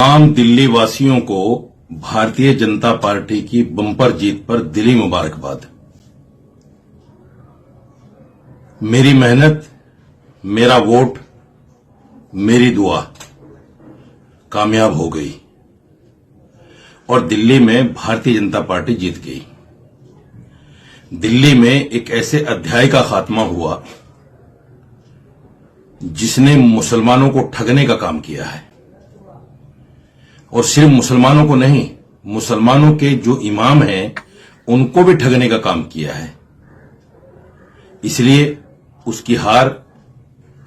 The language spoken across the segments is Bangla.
आम दिल्ली वासियों को भारतीय जनता पार्टी की बंपर जीत पर दिली मुबारकबाद। मेरी मेहनत, मेरा वोट, मेरी दुआ कामयाब हो गई और दिल्ली में भारतीय जनता पार्टी जीत गई। दिल्ली में एक ऐसे अध्याय का खात्मा हुआ जिसने मुसलमानों को ठगने का काम किया है। और सिर्फ़ मुसलमानों को नहीं, मुसलमानों के जो इमाम हैं, उनको भी ठगने का काम किया है। इसलिए उसकी हार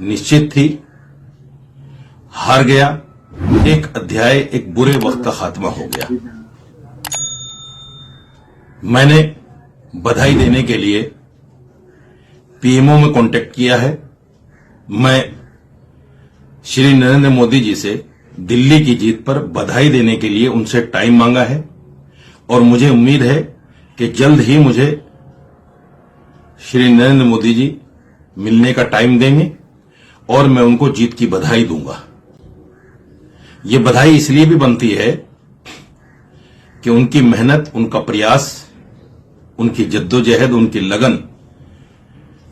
निश्चित थी। हार गया, एक अध्याय, एक बुरे वक्त का खात्मा हो गया। मैंने बधाई देने के लिए पीएमओ में कांटेक्ट किया है। मैं श्री नरेंद्र मोदी जी से दिल्ली की जीत पर बधाई देने के लिए उनसे टाइम मांगा है और मुझे उम्मीद है कि जल्द ही मुझे श्री नरेंद्र मोदी जी मिलने का टाइम देंगे और मैं उनको जीत की बधाई दूँगा। ये बधाई इसलिए भी बनती है कि उनकी मेहनत, उनका प्रयास, उनकी जद्दोजहद, उनकी लगन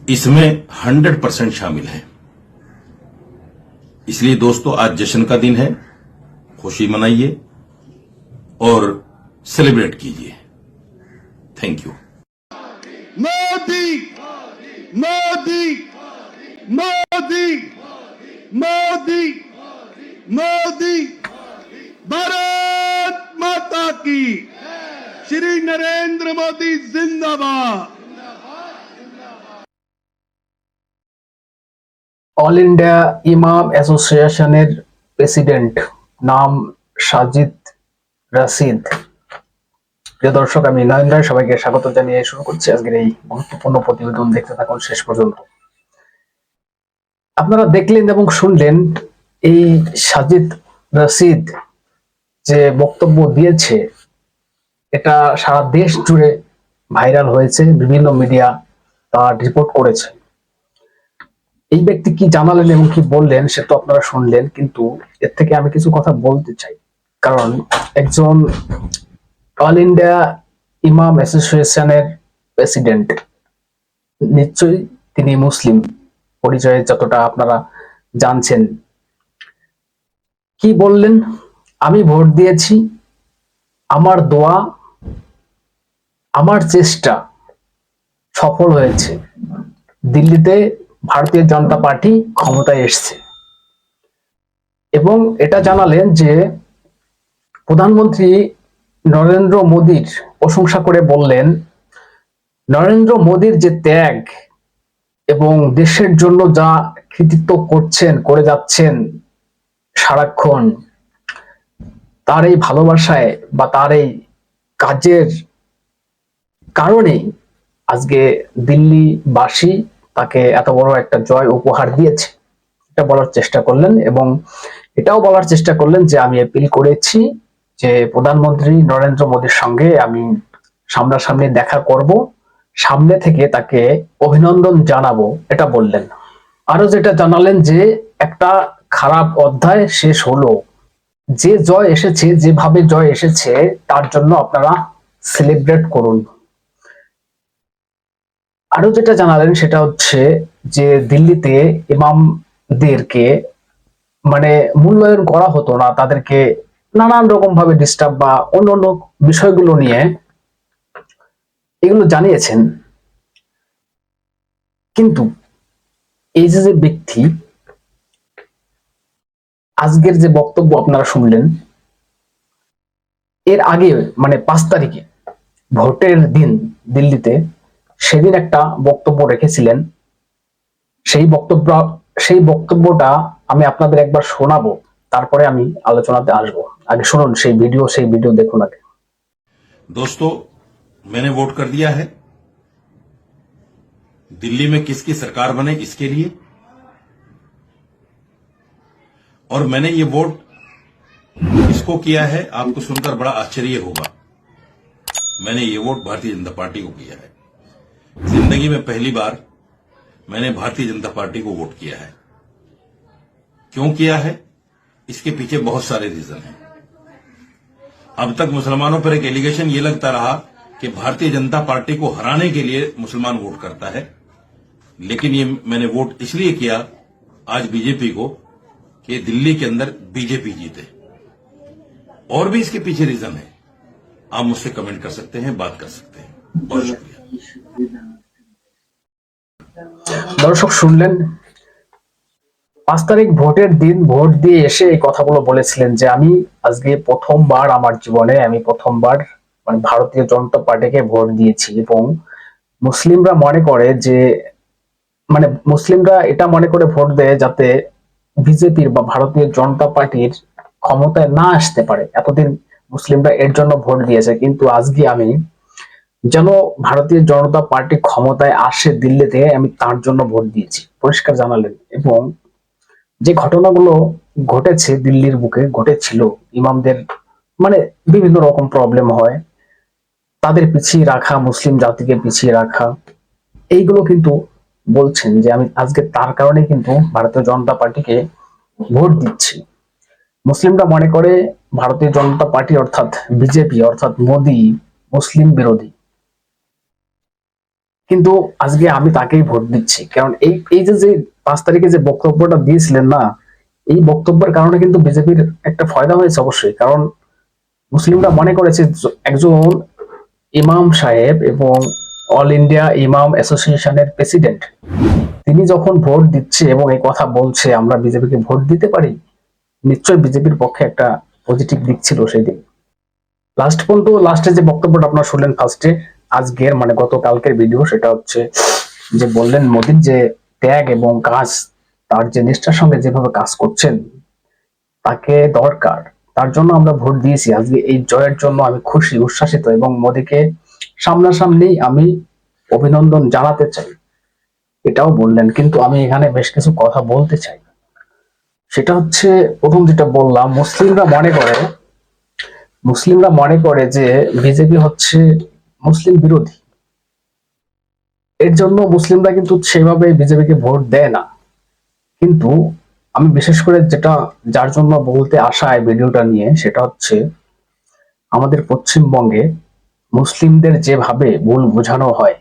इसमें 100 परसेंट शामिल है। इसलिए दोस्तों, आज जश्न का दिन है। खुशी मनाइए और सेलिब्रेट कीजिए। थैंक यू मोदी मोदी मोदी मोदी मोदी, भारत माता की। श्री नरेंद्र मोदी, जिंदाबाद। অল ইন্ডিয়া ইমাম অ্যাসোসিয়েশনের প্রেসিডেন্ট নাম সাজিদ রাশিদ। প্রিয় দর্শক, আমি নয়ন রায়, সবাইকে স্বাগত জানিয়ে শুরু করছি আজকের এই গুরুত্বপূর্ণ প্রতিবেদন। দেখতে থাকুন শেষ পর্যন্ত। আপনারা দেখলেন এবং শুনলেন এই সাজিদ রাশিদ যে বক্তব্য দিয়েছে, এটা সারা দেশ জুড়ে ভাইরাল হয়েছে, বিভিন্ন মিডিয়া তার রিপোর্ট করেছে। এই ব্যক্তি কি জানালেন এবং কি বললেন সে তো আপনারা শুনলেন, কিন্তু এর থেকে আমি কিছু কথা বলতে চাই। কারণ একজন অল ইন্ডিয়া ইমাম অ্যাসোসিয়েশনের প্রেসিডেন্ট, নিশ্চয়ই তিনি মুসলিম, পরিচয়ে যতটা আপনারা জানছেন। কি বললেন? আমি ভোট দিয়েছি, আমার দোয়া, আমার চেষ্টা সফল হয়েছে। দিল্লিতে ভারতীয় জনতা পার্টি ক্ষমতায় এসছে। এবং এটা জানালেন যে প্রধানমন্ত্রী নরেন্দ্র মোদীর প্রশংসা করে বললেন, নরেন্দ্র মোদীর যে ত্যাগ এবং দেশের জন্য যা কৃতিত্ব করছেন, করে যাচ্ছেন সারাক্ষণ, তার এই ভালোবাসায় বা তার এই কাজের কারণেই আজকে দিল্লিবাসী তাকে এত বড় একটা জয় উপহার দিয়েছে। এটা বলার চেষ্টা করলেন এবং এটাও বলার চেষ্টা করলেন যে আমি অ্যাপিল করেছি যে প্রধানমন্ত্রী নরেন্দ্র মোদীর সঙ্গে আমি সামনাসামনি দেখা করব, সামনে থেকে তাকে অভিনন্দন জানাব, এটা বললেন। আরও যেটা জানালেন যে একটা খারাপ অধ্যায় শেষ হলো। যে জয় এসেছে, যেভাবে জয় এসেছে, তার জন্য আপনারা সেলিব্রেট করুন। আরও যেটা জানালেন সেটা হচ্ছে যে দিল্লিতে ইমামদেরকে মানে মূল্যায়ন করা হতো না, তাদেরকে নানান রকম ভাবে ডিস্টার্ব বা অন্য অন্য বিষয়গুলো নিয়ে এগুলো জানিয়েছেন। কিন্তু এই যে যে ব্যক্তি আজকের যে বক্তব্য আপনারা শুনলেন, এর আগে মানে পাঁচ তারিখে, ভোটের দিন দিল্লিতে সেদিন একটা বক্তব্য রেখেছিলেন সেই বক্তব্য সেই বক্তব্যটা আমি আপনাদের একবার শোনাবো তারপরে আমি আলোচনাতে আসবো আগে শুনুন সেই ভিডিও সেই ভিডিও দেখুন আগে दोस्तों मैंने वोट कर दिया है दिल्ली में किसकी सरकार बने इसके लिए और मैंने ये वोट किसको किया है आपको सुनकर बड़ा आश्चर्य होगा मैंने ये वोट भारतीय जनता पार्टी को किया है ज़िंदगी में पहली बार मैंने भारतीय जनता पार्टी को वोट किया है। क्यों किया है? इसके पीछे बहुत सारे रीजन हैं। अब तक मुसलमानों पर एक एलिगेशन ये लगता रहा कि भारतीय जनता पार्टी को हराने के लिए मुसलमान वोट करता है। लेकिन ये मैंने वोट इसलिए किया आज बीजेपी को कि दिल्ली के अंदर बीजेपी जीते। और भी इसके पीछे रीजन है। आप मुझसे कमेंट कर सकते हैं बात कर सकते हैं। बहुत शुक्रिया। দর্শক, শুনলেন? পাঁচ তারিখ ভোটের দিন, ভোট দিয়ে এসে এই কথাগুলো বলেছিলেন যে, আমি আজকে প্রথমবার আমার জীবনে, আমি প্রথমবার মানে ভারতীয় জনতা পার্টিকে ভোট দিয়েছি। এবং মুসলিমরা মনে করে যে মানে মুসলিমরা এটা মনে করে ভোট দেয় যাতে বিজেপির বা ভারতীয় জনতা পার্টির ক্ষমতায় না আসতে পারে। এতদিন মুসলিমরা এর জন্য ভোট দিয়েছে, কিন্তু আজকে আমি যেন ভারতীয় জনতা পার্টি ক্ষমতায় আসে দিল্লিতে আমি তার জন্য ভোট দিয়েছি। পরিষ্কার জানালেন। এবং যে ঘটনাগুলো ঘটেছে দিল্লির বুকে, ঘটেছিল, ইমামদের মানে বিভিন্ন রকম প্রবলেম হয়, তাদের পিছিয়ে রাখা, মুসলিম জাতিকে পিছিয়ে রাখা, এইগুলো কিন্তু বলছেন যে আমি আজকে তার কারণে কিন্তু ভারতীয় জনতা পার্টিকে ভোট দিচ্ছি। মুসলিমরা মনে করে ভারতীয় জনতা পার্টি অর্থাৎ বিজেপি, অর্থাৎ মোদী, মুসলিম বিরোধী কিন্তু আজকে আমি তাকেই ভোট দিচ্ছি। কারণ এই এই যে যে পাঁচ তারিখে যে বক্তব্যটা দিয়েছিলেন না, এই বক্তব্যের কারণে কিন্তু বিজেপির একটা ফায়দা হয়েছে অবশ্যই। কারণ মুসলিমরা মনে করেছে একজন ইমাম সাহেব এবং অল ইন্ডিয়া ইমাম অ্যাসোসিয়েশনের প্রেসিডেন্ট, তিনি যখন ভোট দিচ্ছে এবং এই কথা বলছে, আমরা বিজেপিকে ভোট দিতে পারি? নিশ্চয় বিজেপির পক্ষে একটা পজিটিভ দিক ছিল সেই দিন। লাস্ট পর্যন্ত লাস্টে যে বক্তব্যটা আপনারা শুনলেন ফার্স্টে আজকের মানে গতকালকের ভিডিও সেটা হচ্ছে যে বললেন মোদির যে ত্যাগ এবং কাজ, তার যে নিষ্ঠার সঙ্গে যেভাবে কাজ করছেন, তাকে দরকার। তার জন্য আমরা ভোট দিয়েছি। আজকে এই জয়ের জন্য আমি খুশি, উচ্ছ্বাসিত এবং মোদিকে সামনাসামনি আমি অভিনন্দন জানাতে চাই। এটাও বললেন, কিন্তু আমি এখানে বেশ কিছু কথা বলতে চাই। সেটা হচ্ছে, প্রথম যেটা বললাম, মুসলিমরা মনে করে, মুসলিমরা মনে করে যে বিজেপি হচ্ছে মুসলিম বিরোধী। এর জন্য মুসলিমরা কিন্তু সেভাবে বিজেপিকে ভোট দেয় না। কিন্তু আমি বিশেষ করে যেটা যার জন্য বলতে আসা এই ভিডিওটা নিয়ে, সেটা হচ্ছে আমাদের পশ্চিমবঙ্গে মুসলিমদের যেভাবে ভুল বোঝানো হয়,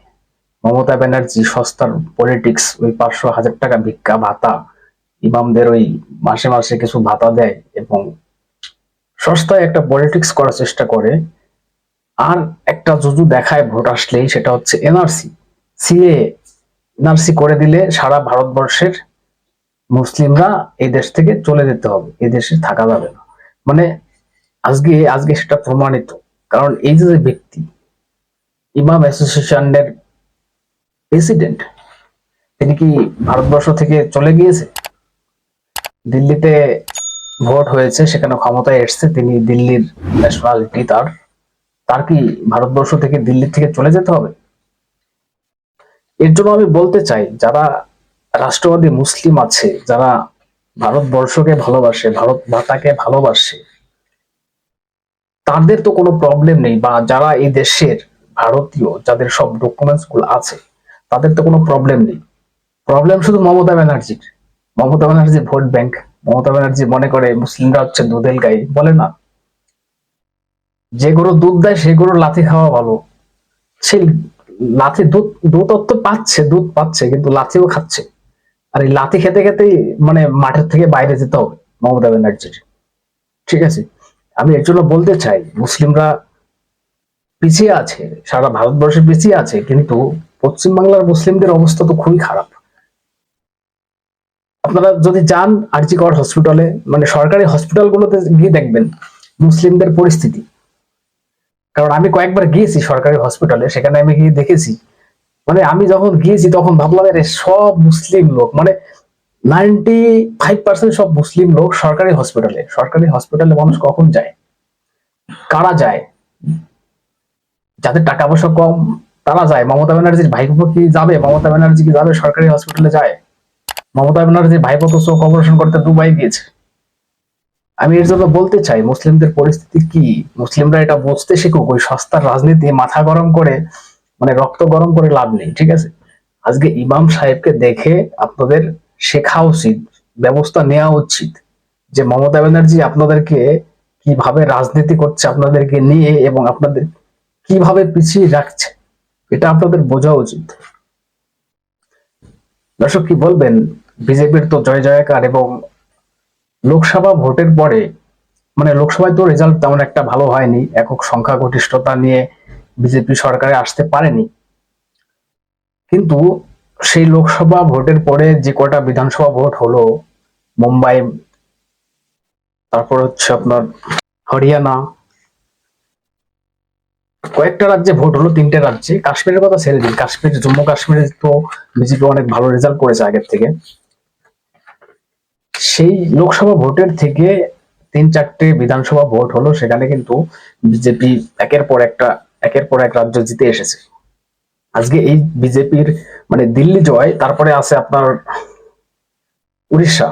মমতা ব্যানার্জি সস্তার পলিটিক্স ওই পাঁচশো হাজার টাকা ভিক্ষা ভাতা, ইমামদের ওই মাসে মাসে কিছু ভাতা দেয় এবং সস্তায় একটা পলিটিক্স করার চেষ্টা করে আর একটা জুজু দেখায় ভোট আসলেই, সেটা হচ্ছে এনআরসি। সিএ এনআরসি করে দিলে সারা ভারতবর্ষের মুসলিমরা এই দেশ থেকে চলে যেতে হবে, এই দেশে থাকা যাবে না। মানে আজকে আজকে সেটা প্রমাণিত। কারণ এই যে ব্যক্তি, ইমাম অ্যাসোসিয়েশনের প্রেসিডেন্ট, তিনি কি ভারতবর্ষ থেকে চলে গিয়েছে? দিল্লিতে ভোট হয়েছে, সেখানে ক্ষমতায় এসছে, তিনি দিল্লির ন্যাশনালিটি তার। তার কি ভারতবর্ষ থেকে দিল্লি থেকে চলে যেতে হবে? এর জন্য আমি বলতে চাই, যারা রাষ্ট্রবাদী মুসলিম আছে, যারা ভারতবর্ষকে ভালোবাসে ভারত মাতাকে ভালোবাসে, তাদের তো কোনো প্রবলেম নেই বা যারা এই দেশের ভারতীয়, যাদের সব ডকুমেন্টসগুলো আছে, তাদের তো কোনো প্রবলেম নেই। প্রবলেম শুধু মমতা ব্যানার্জির। মমতা ব্যানার্জি ভোট ব্যাংক মমতা ব্যানার্জি মনে করে মুসলিমরা হচ্ছে দুধেল গাই, বলে না? যে গরু দুধ দেয়, সে গরুর লাথি খাওয়া ভালো। সে লাথি দুধ দুধ তো পাচ্ছে, দুধ পাচ্ছে, কিন্তু লাথিও খাচ্ছে। আর এই লাথি খেতে খেতেই মানে মাঠের থেকে বাইরে যেতে হবে, মমতা ব্যানার্জির। ঠিক আছে? আমি এর জন্য বলতে চাই, মুসলিমরা পিছিয়ে আছে, সারা ভারতবর্ষে পিছিয়ে আছে, কিন্তু পশ্চিমবাংলার মুসলিমদের অবস্থা তো খুবই খারাপ। আপনারা যদি যান আরজি কর হসপিটালে মানে সরকারি হসপিটালগুলোতে গিয়ে দেখবেন, মুসলিমদের পরিস্থিতি। কারণ আমি কয়েকবার গিয়েছি সরকারি হসপিটালে সেখানে আমি গিয়ে দেখেছি। মানে আমি যখন গিয়েছি, তখন ভাবলাম, আরে, সব মুসলিম লোক। মানে নাইনটি ফাইভ পার্সেন্ট সব মুসলিম লোক সরকারি হসপিটালে সরকারি হসপিটালে মানুষ কখন যায়? কারা যায়? যাদের টাকা পয়সা কম, তারা যায়। মমতা ব্যানার্জির ভাইপো কি যাবে? মমতা ব্যানার্জি কি যাবে সরকারি হসপিটালে যায়? মমতা ব্যানার্জির ভাইপো তো চোখ অপারেশন করতে দুবাই গিয়েছে। আমি এর জন্য বলতে চাই, মুসলিমদের পরিস্থিতি কি? মুসলিমরা এটা বুঝতে শিখুক, ওই সস্তার রাজনীতি, মাথা গরম করে মানে রক্ত গরম করে লাভ নেই, ঠিক আছে? আজকে ইমাম সাহেবকে দেখে আপনাদের শেখা উচিত, ব্যবস্থা নেওয়া উচিত যে মমতা ব্যানার্জি আপনাদেরকে কীভাবে রাজনীতি করছে আপনাদেরকে নিয়ে এবং আপনাদের কীভাবে পিছিয়ে রাখছে, এটা আপনাদের বোঝা উচিত। দর্শক কি বলবেন? বিজেপির তো জয় জয়কার এবং লোকসভা ভোটের পরে মানে লোকসভায় তো রেজাল্ট তেমন একটা ভালো হয়নি, একক সংখ্যা গরিষ্ঠতা নিয়ে বিজেপি সরকারে আসতে পারেনি। কিন্তু সেই লোকসভা ভোটের পরে যে কটা বিধানসভা ভোট হলো, মুম্বাই, তারপর হচ্ছে আপনার হরিয়ানা, কয়েকটা রাজ্যে ভোট হলো, তিনটে রাজ্যে। কাশ্মীরের কথা ছেড়ে দিন, কাশ্মীর, জম্মু কাশ্মীরে তো বিজেপি অনেক ভালো রেজাল্ট করেছে আগের থেকে। সেই লোকসভা ভোটের থেকে তিন চারটে বিধানসভা ভোট হলো, সেখানে কিন্তু বিজেপি একের পর একটা, একের পর এক রাজ্য জিতে এসেছে। আজকে এই বিজেপির মানে দিল্লি জয়, তারপরে আছে আপনার উড়িষ্যা।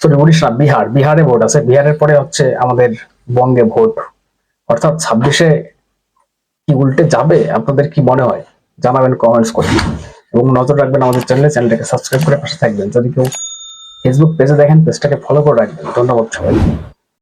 সরি উড়িষ্যা, বিহার। বিহারে ভোট আছে। বিহারের পরে হচ্ছে আমাদের বঙ্গে ভোট। অর্থাৎ ছাব্বিশে কি উল্টে যাবে? আপনাদের কি মনে হয়? জানাবেন কমেন্টস করে। এবং নজর রাখবেন আমাদের চ্যানেলে। চ্যানেলটাকে সাবস্ক্রাইব করে পাশে থাকবেন। যদি কেউ ফেসবুক পেজে দেখেন পেজটাকে ফলো করে রাখবেন। ধন্যবাদ সবাই